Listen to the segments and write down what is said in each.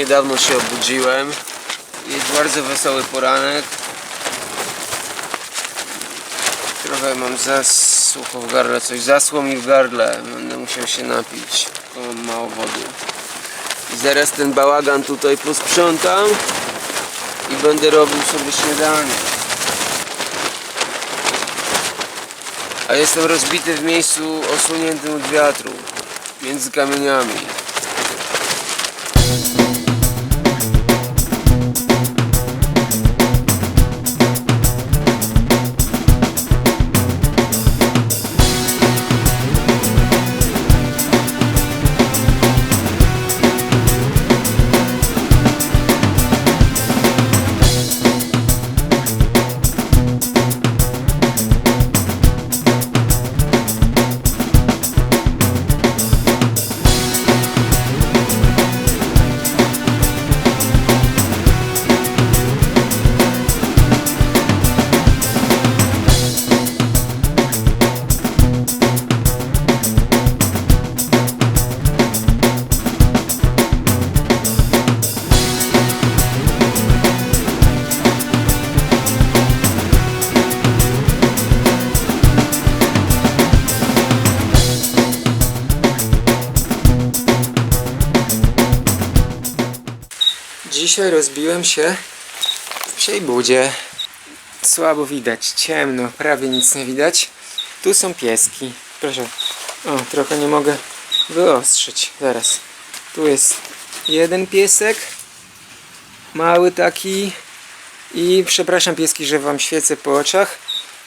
Niedawno się obudziłem. Jest bardzo wesoły poranek. Trochę mam zasłucho w gardle, coś zasło mi w gardle. Będę musiał się napić, bo mam mało wody. I zaraz ten bałagan tutaj posprzątam i będę robił sobie śniadanie. A jestem rozbity w miejscu osłoniętym od wiatru, między kamieniami. Dzisiaj rozbiłem się w psiej budzie. Słabo widać, ciemno, prawie nic nie widać. Tu są pieski. Proszę. O, trochę nie mogę wyostrzyć. Zaraz. Tu jest jeden piesek. Mały taki. I przepraszam pieski, że wam świecę po oczach.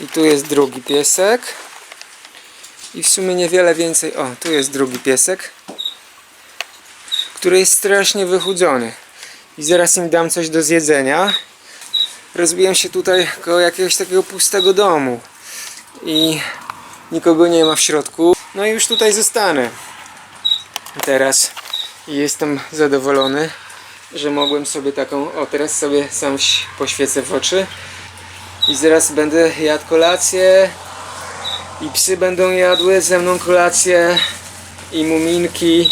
I tu jest drugi piesek. I w sumie niewiele więcej. O, tu jest drugi piesek. Który jest strasznie wychudzony i zaraz im dam coś do zjedzenia. Rozbiłem się tutaj koło jakiegoś takiego pustego domu i nikogo nie ma w środku. No i już tutaj zostanę. Teraz jestem zadowolony, że mogłem sobie taką, o teraz sobie sam poświecę w oczy i zaraz będę jadł kolację i psy będą jadły ze mną kolację i muminki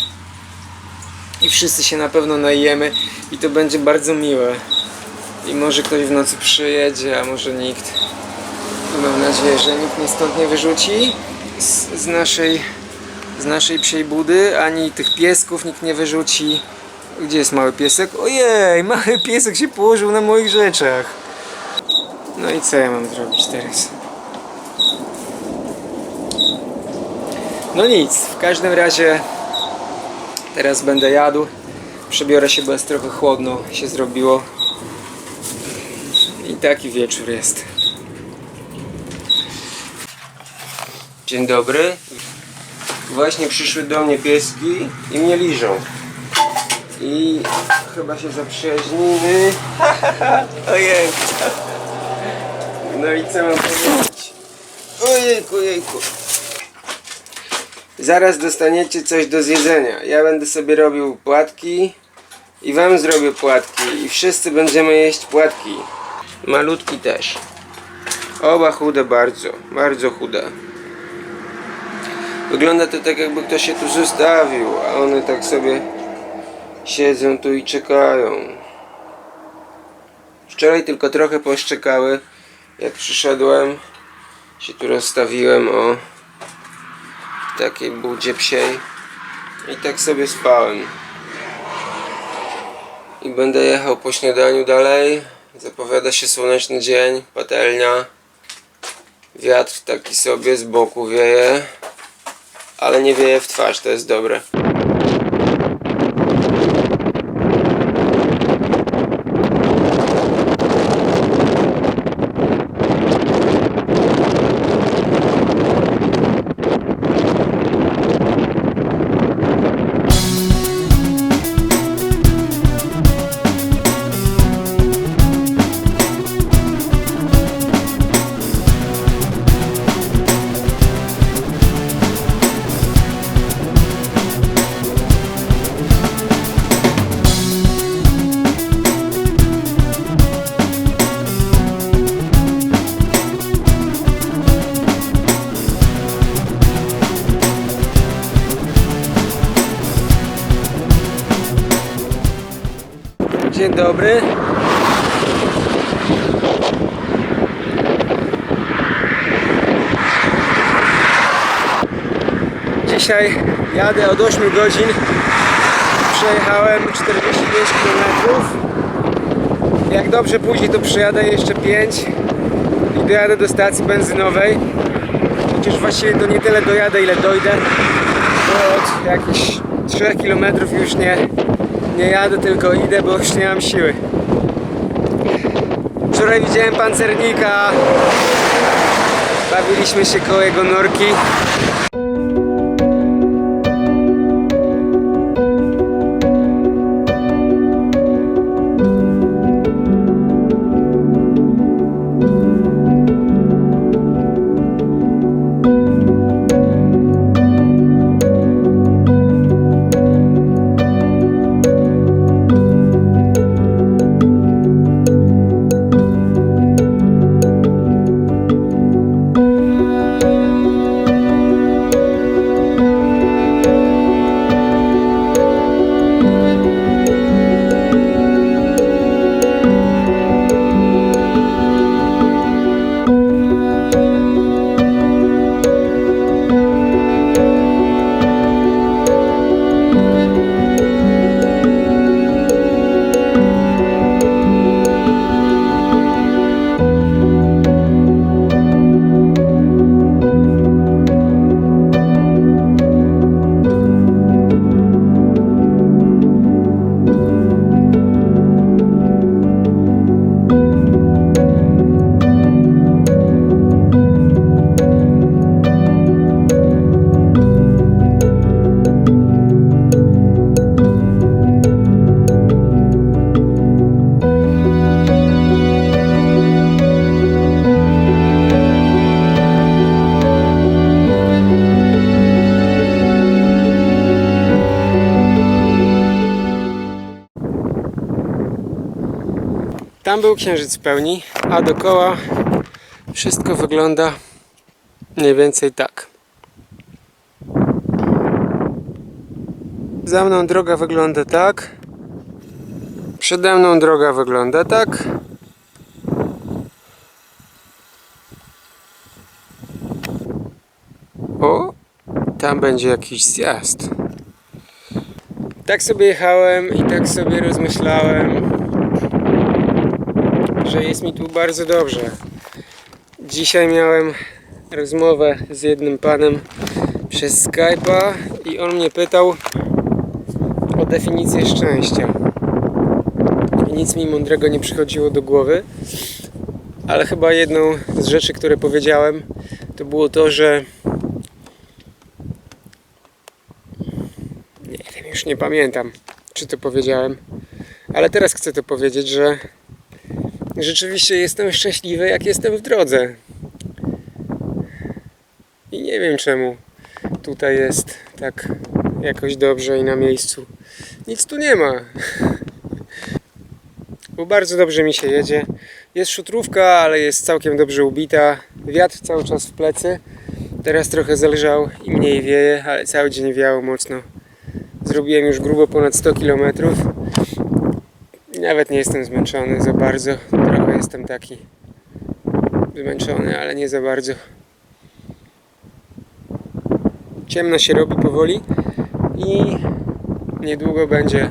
i wszyscy się na pewno najemy i to będzie bardzo miłe. I może ktoś w nocy przyjedzie, a może nikt. I mam nadzieję, że nikt mnie stąd nie wyrzuci z, z naszej z naszej psiej budy, ani tych piesków nikt nie wyrzuci. Gdzie jest mały piesek? Ojej, mały piesek się położył na moich rzeczach. No i co ja mam zrobić teraz? No nic, w każdym razie Teraz będę jadł. Przebiorę się, bo jest trochę chłodno się zrobiło. I taki wieczór jest. Dzień dobry. Właśnie przyszły do mnie pieski i mnie liżą. I chyba się zaprzyjaźnimy. Ojej. No i co mam powiedzieć? Ojejku, ojejku. Zaraz dostaniecie coś do zjedzenia. Ja będę sobie robił płatki i wam zrobię płatki i wszyscy będziemy jeść płatki. Malutki też. Oba chude bardzo, bardzo chude. Wygląda to tak jakby ktoś się tu zostawił, a one tak sobie siedzą tu i czekają. Wczoraj tylko trochę poszczekały, jak przyszedłem, się tu rozstawiłem o takiej budzie psiej i tak sobie spałem. I będę jechał po śniadaniu dalej. Zapowiada się słoneczny dzień, patelnia. Wiatr taki sobie z boku wieje, ale nie wieje w twarz, to jest dobre. Dzień dobry. Dzisiaj jadę od 8 godzin. Przejechałem 45 km. Jak dobrze pójdzie, to przejadę jeszcze 5 i dojadę do stacji benzynowej. Chociaż właściwie to nie tyle dojadę, ile dojdę. Bo od jakichś 3 km już nie, nie jadę, tylko idę, bo już nie mam siły. Wczoraj widziałem pancernika. Bawiliśmy się koło jego norki. Tam był księżyc w pełni, a dookoła wszystko wygląda mniej więcej tak. Za mną droga wygląda tak. Przede mną droga wygląda tak. O, tam będzie jakiś zjazd. Tak sobie jechałem i tak sobie rozmyślałem, że jest mi tu bardzo dobrze. Dzisiaj miałem rozmowę z jednym panem przez Skype'a i on mnie pytał o definicję szczęścia. I nic mi mądrego nie przychodziło do głowy, ale chyba jedną z rzeczy, które powiedziałem, to było to, że nie wiem, już nie pamiętam, czy to powiedziałem, ale teraz chcę to powiedzieć, że rzeczywiście jestem szczęśliwy, jak jestem w drodze. I nie wiem czemu tutaj jest tak jakoś dobrze i na miejscu. Nic tu nie ma. Bo bardzo dobrze mi się jedzie. Jest szutrówka, ale jest całkiem dobrze ubita. Wiatr cały czas w plecy. Teraz trochę zelżał i mniej wieje, ale cały dzień wiało mocno. Zrobiłem już grubo ponad 100 kilometrów. Nawet nie jestem zmęczony za bardzo. Jestem taki zmęczony, ale nie za bardzo. Ciemno się robi powoli i niedługo będzie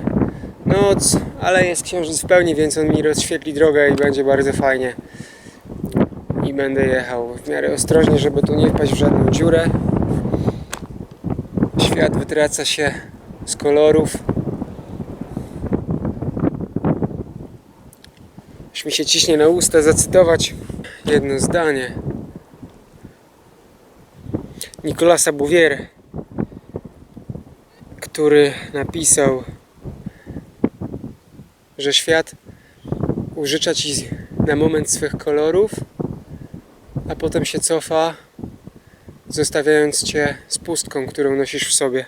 noc, ale jest księżyc w pełni, więc on mi rozświetli drogę i będzie bardzo fajnie. I będę jechał w miarę ostrożnie, żeby tu nie wpaść w żadną dziurę. Świat wytraca się z kolorów. Mi się ciśnie na usta zacytować jedno zdanie Nicolasa Bouvier, który napisał, że świat użycza ci na moment swych kolorów, a potem się cofa, zostawiając cię z pustką, którą nosisz w sobie.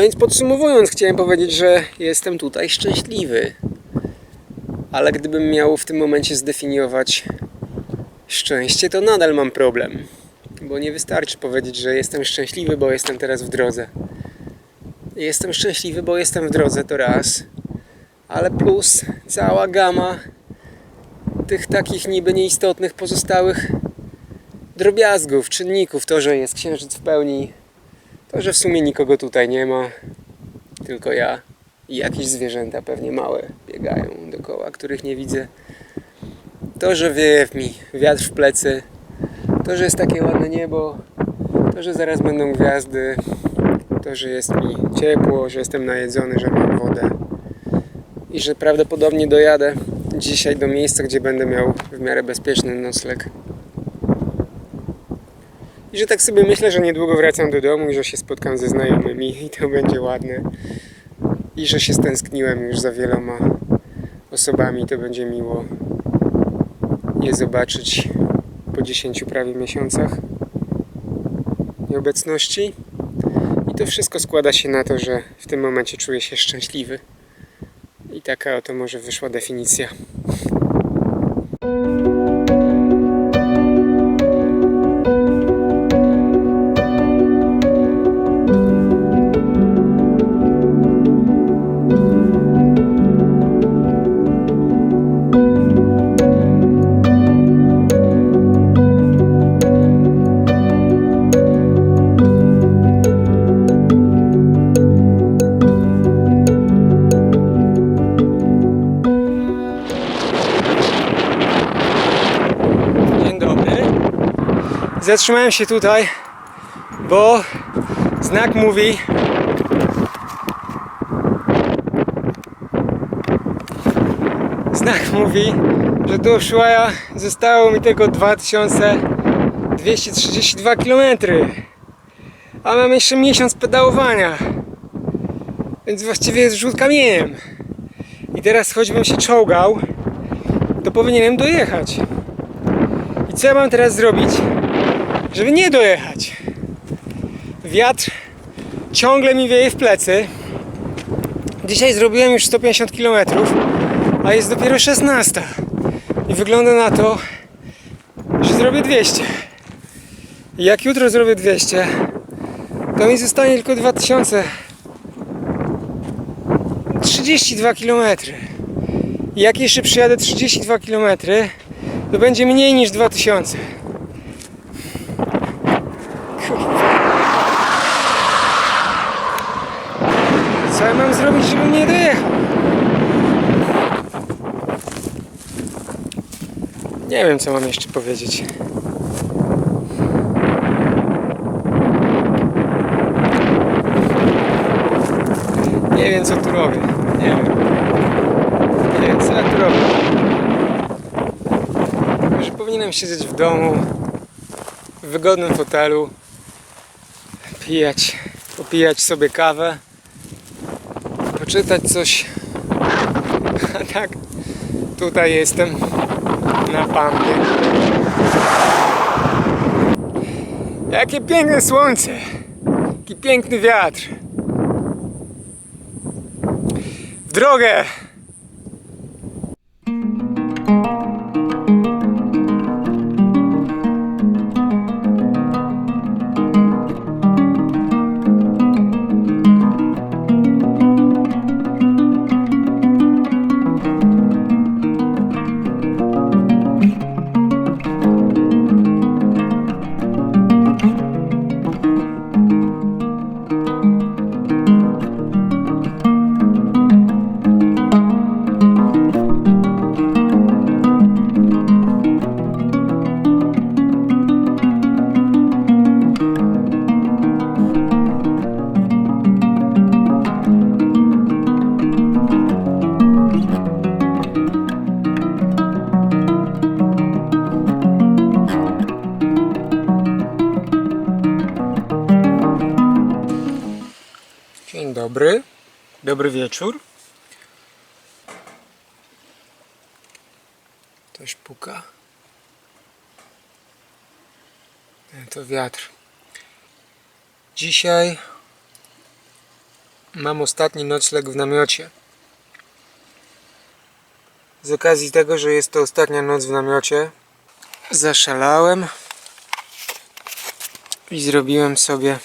No więc podsumowując, chciałem powiedzieć, że jestem tutaj szczęśliwy. Ale gdybym miał w tym momencie zdefiniować szczęście, to nadal mam problem. Bo nie wystarczy powiedzieć, że jestem szczęśliwy, bo jestem teraz w drodze. Jestem szczęśliwy, bo jestem w drodze, to raz. Ale plus cała gama tych takich niby nieistotnych pozostałych drobiazgów, czynników. To, że jest księżyc w pełni, to, że w sumie nikogo tutaj nie ma, tylko ja i jakieś zwierzęta pewnie małe biegają dookoła, których nie widzę. To, że wieje mi wiatr w plecy, to, że jest takie ładne niebo, to, że zaraz będą gwiazdy, to, że jest mi ciepło, że jestem najedzony, że mam wodę i że prawdopodobnie dojadę dzisiaj do miejsca, gdzie będę miał w miarę bezpieczny nocleg. I że tak sobie myślę, że niedługo wracam do domu i że się spotkam ze znajomymi i to będzie ładne. I że się stęskniłem już za wieloma osobami, to będzie miło je zobaczyć po 10 prawie miesiącach nieobecności. I to wszystko składa się na to, że w tym momencie czuję się szczęśliwy. I taka oto może wyszła definicja. Zatrzymałem się tutaj, bo znak mówi. Znak mówi, że do Ushuaia zostało mi tylko 2232 km. A mam jeszcze miesiąc pedałowania. Więc właściwie jest rzut kamieniem. I teraz choćbym się czołgał, to powinienem dojechać. I co ja mam teraz zrobić, żeby nie dojechać? Wiatr ciągle mi wieje w plecy. Dzisiaj zrobiłem już 150 km, a jest dopiero 16. I wygląda na to, że zrobię 200. I jak jutro zrobię 200, to mi zostanie tylko 2032 km. I jak jeszcze przyjadę 32 km, to będzie mniej niż 2000. Co ja mam zrobić, żebym nie dojechał? Nie wiem, co mam jeszcze powiedzieć. Nie wiem, co tu robię. Nie wiem. Nie wiem, co ja tu robię że powinienem siedzieć w domu, w wygodnym fotelu, pijać, popijać sobie kawę, poczytać coś. A tak, tutaj jestem na pandy. Jakie piękne słońce, jaki piękny wiatr. W drogę! Dobry wieczór. Ktoś puka. To wiatr. Dzisiaj mam ostatni nocleg w namiocie. Z okazji tego, że jest to ostatnia noc w namiocie, zaszalałem i zrobiłem sobie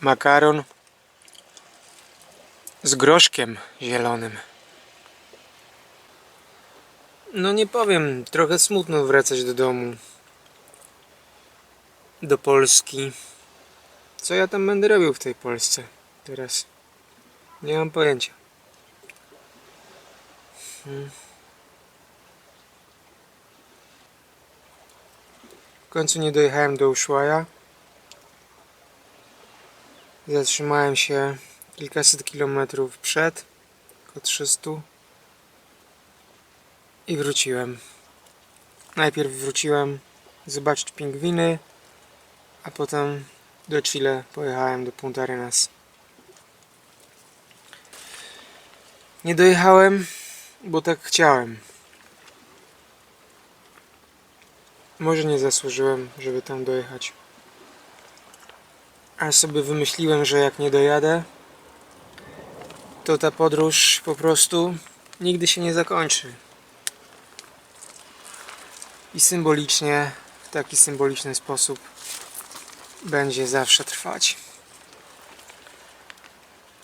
makaron z groszkiem zielonym. No nie powiem, trochę smutno wracać do domu. Do Polski. Co ja tam będę robił w tej Polsce teraz? Nie mam pojęcia. Hmm. W końcu nie dojechałem do Ushuaia. Zatrzymałem się kilkaset kilometrów przed, około 300 i wróciłem. Najpierw wróciłem zobaczyć pingwiny, a potem do Chile pojechałem do Punta Arenas. Nie dojechałem, bo tak chciałem. Może nie zasłużyłem, żeby tam dojechać. A sobie wymyśliłem, że jak nie dojadę, to ta podróż po prostu nigdy się nie zakończy. I symbolicznie, w taki symboliczny sposób będzie zawsze trwać.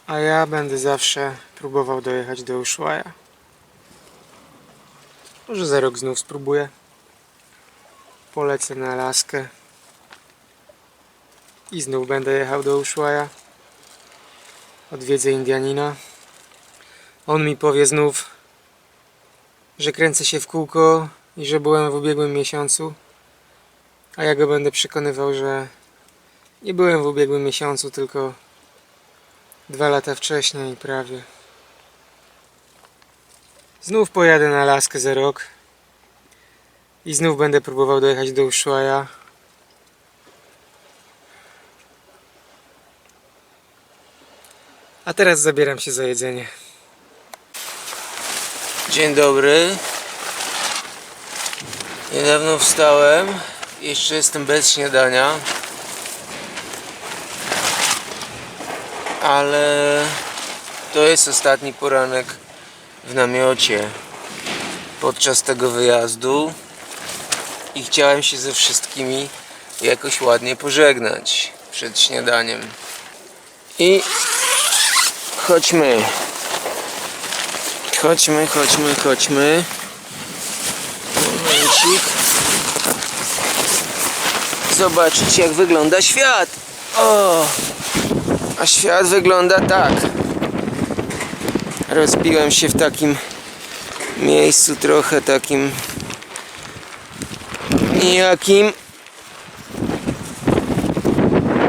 A ja będę zawsze próbował dojechać do Ushuaia. Może za rok znów spróbuję. Polecę na Alaskę. I znów będę jechał do Ushuaia. Odwiedzę Indianina. On mi powie znów, że kręcę się w kółko i że byłem w ubiegłym miesiącu. A ja go będę przekonywał, że nie byłem w ubiegłym miesiącu, tylko dwa lata wcześniej prawie. Znów pojadę na Alaskę za rok. I znów będę próbował dojechać do Ushuaia. A teraz zabieram się za jedzenie. Dzień dobry. Niedawno wstałem. Jeszcze jestem bez śniadania. Ale to jest ostatni poranek w namiocie podczas tego wyjazdu i chciałem się ze wszystkimi jakoś ładnie pożegnać przed śniadaniem. I chodźmy. Chodźmy, chodźmy, chodźmy. Momencik. Zobaczyć jak wygląda świat. O! A świat wygląda tak. Rozbiłem się w takim miejscu trochę takim nijakim.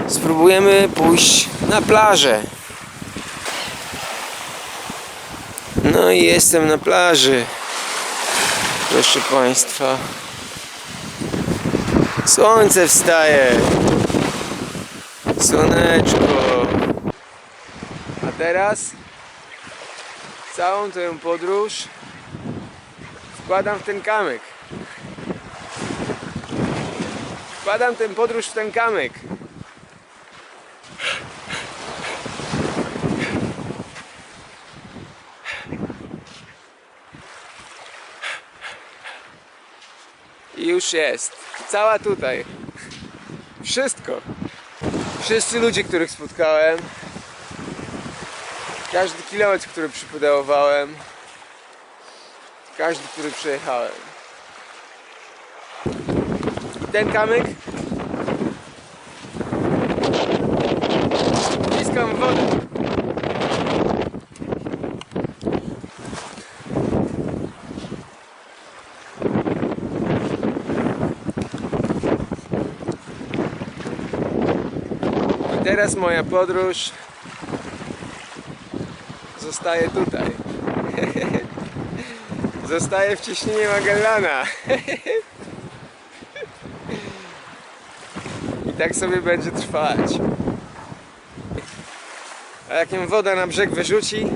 Spróbujemy pójść na plażę. No i jestem na plaży. Proszę Państwa. Słońce wstaje. Słoneczko. A teraz całą tę podróż wkładam w ten kamyk. Wkładam tę podróż w ten kamyk. Już jest. Cała tutaj. Wszystko. Wszyscy ludzie, których spotkałem. Każdy kilometr, który przypedałowałem. Każdy, który przejechałem. I ten kamyk wciskam wodę. Teraz moja podróż zostaje tutaj. Zostaje w ciśnienie Magellana. I tak sobie będzie trwać. A jak ją woda na brzeg wyrzuci,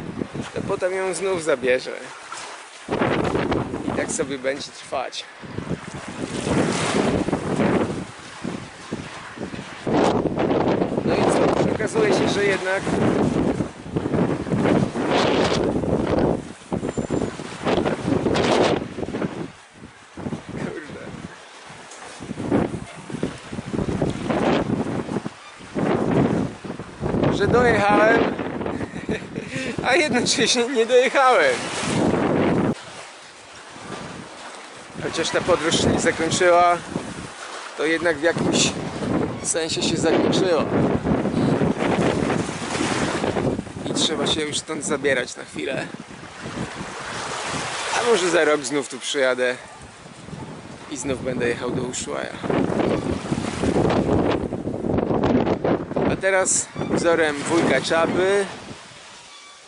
to potem ją znów zabierze. I tak sobie będzie trwać. No i co? Okazuje się, że jednak Kurde. że dojechałem, a jednocześnie nie dojechałem. Chociaż ta podróż się nie zakończyła, to jednak w jakimś sensie się zakończyła. I trzeba się już stąd zabierać na chwilę. A może za rok znów tu przyjadę i znów będę jechał do Ushuaia. A teraz wzorem wujka Czapy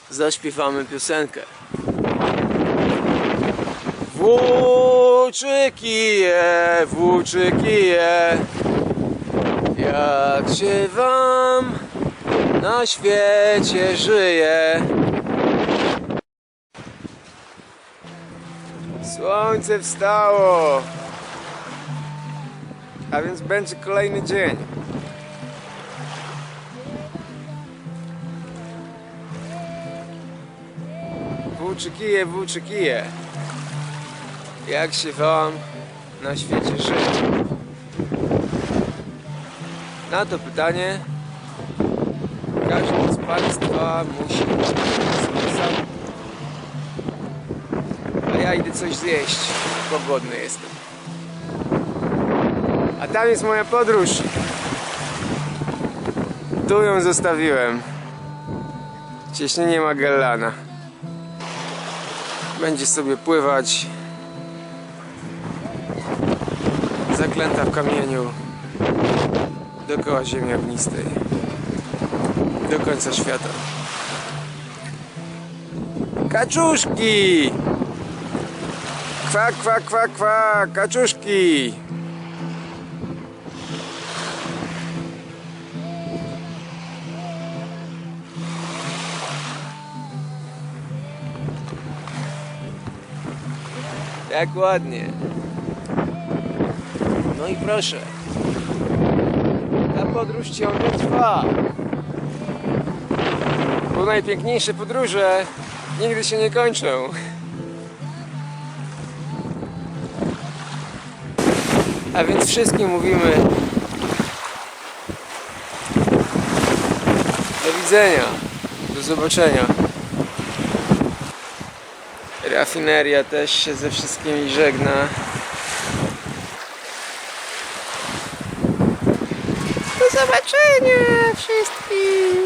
zaśpiewamy piosenkę. Włóczyki, włóczyki, jak się wam na świecie żyje? Słońce wstało, a więc będzie kolejny dzień. Włóczy kije, włóczy kije. Jak się wam na świecie żyje? Na to pytanie każdy z Państwa musi sobie sam. A ja idę coś zjeść, bo głodny jestem. A tam jest moja podróż. Tu ją zostawiłem. W Cieśninie Magellana będzie sobie pływać zaklęta w kamieniu dookoła ziemi ognistej do końca świata kaczuszki kwa kwa kwa kwa kaczuszki Jak ładnie. No i proszę. Ta podróż ciągle trwa. Bo najpiękniejsze podróże nigdy się nie kończą. A więc wszystkim mówimy do widzenia, do zobaczenia. Rafineria też się ze wszystkimi żegna. Do zobaczenia wszystkim!